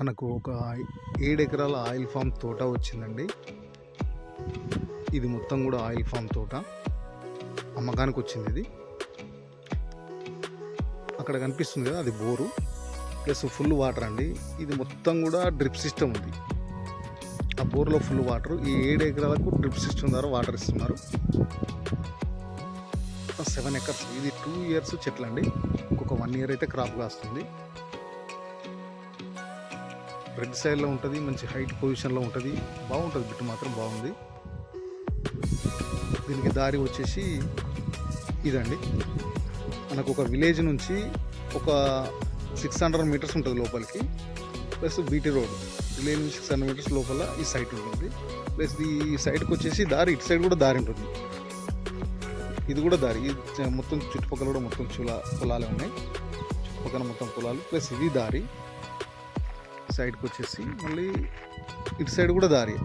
మనకు ఒక ఏడు ఎకరాల ఆయిల్ ఫామ్ తోట వచ్చిందండి. ఇది మొత్తం కూడా ఆయిల్ ఫామ్ తోట. అమ్మకానికి వచ్చింది ఇది. అక్కడ కనిపిస్తుంది కదా అది బోరు. ప్లస్ ఫుల్ వాటర్ అండి. ఇది మొత్తం కూడా డ్రిప్ సిస్టమ్ ఉంది. ఆ బోర్లో ఫుల్ వాటర్. ఈ ఏడు ఎకరాలకు డ్రిప్ సిస్టమ్ ద్వారా వాటర్ ఇస్తున్నారు. Seven acres. ఇది టూ ఇయర్స్ చెట్లండి. ఇంకొక వన్ ఇయర్ అయితే క్రాప్ కాస్తుంది. రెడ్ సైడ్లో ఉంటుంది మంచి హైట్ పొజిషన్లో ఉంటుంది. బాగుంటుంది బిట్టు మాత్రం బాగుంది. దీనికి దారి వచ్చేసి ఇదండి. మనకు ఒక విలేజ్ నుంచి ఒక సిక్స్ హండ్రెడ్ మీటర్స్ ఉంటుంది లోపలికి. ప్లస్ బీటీ రోడ్ విలేజ్ నుంచి సిక్స్ హండ్రెడ్ మీటర్స్ లోపల ఈ సైట్ ఉంటుంది. ప్లస్ ఈ సైడ్కి వచ్చేసి దారి ఇటు సైడ్ కూడా దారి ఉంటుంది. ఇది కూడా దారి మొత్తం చుట్టుపక్కల కూడా మొత్తం చులా పొలాలే ఉన్నాయి. చుట్టుపక్కల మొత్తం పొలాలు ప్లస్ ఇది దారి. సైడ్కి వచ్చేసి మళ్ళీ ఇటు సైడ్ కూడా దారి.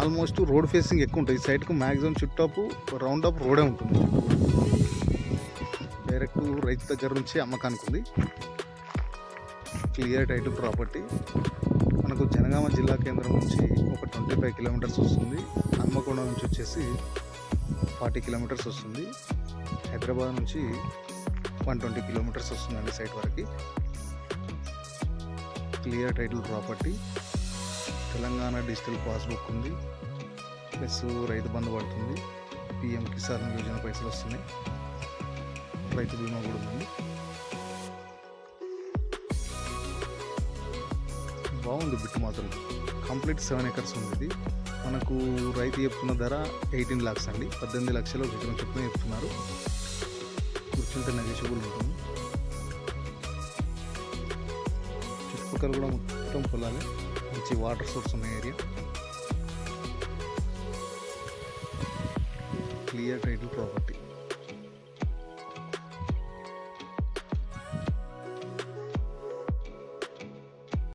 ఆల్మోస్ట్ రోడ్ ఫేసింగ్ ఎక్కువ ఉంటుంది ఈ సైడ్కు మ్యాక్సిమం చుట్టపు రౌండ్ అప్ రోడే ఉంటుంది. డైరెక్ట్ రైతు దగ్గర నుంచి అమ్మకానికి ఉంది. Clear title property. మనకు జనగామ జిల్లా కేంద్రం నుంచి ఒక ట్వంటీ ఫైవ్ కిలోమీటర్స్ వస్తుంది. హన్మకొండ నుంచి వచ్చేసి ఫార్టీ కిలోమీటర్స్ వస్తుంది. హైదరాబాద్ నుంచి వన్ ట్వంటీ కిలోమీటర్స్ వస్తుందండి సైట్ వరకు. Clear title property. Telangana digital passbook ఉంది. ప్లస్ రైతు బంధు పడుతుంది. పిఎం కిసాన్ యోజన పైసలు వస్తున్నాయి. రైతు బీమా కూడా ఉంది. బాగుంది బిట్టు మాత్రం. కంప్లీట్ సెవెన్ ఎకర్స్ ఉంది ఇది. మనకు రైతు చెప్తున్న ధర ఎయిటీన్ లాక్స్ అండి. పద్దెనిమిది లక్షలు ఒక ఎకరం చొప్పున చెప్తున్నారు. కూర్చుంటే నెగిషియబుల్ ఉంటుంది. చుట్టుపక్కల కూడా మొత్తం పొలాలే. మంచి వాటర్ సోర్స్ ఉన్న ఏరియా క్లియర్ టైటిల్ ప్రాపర్టీ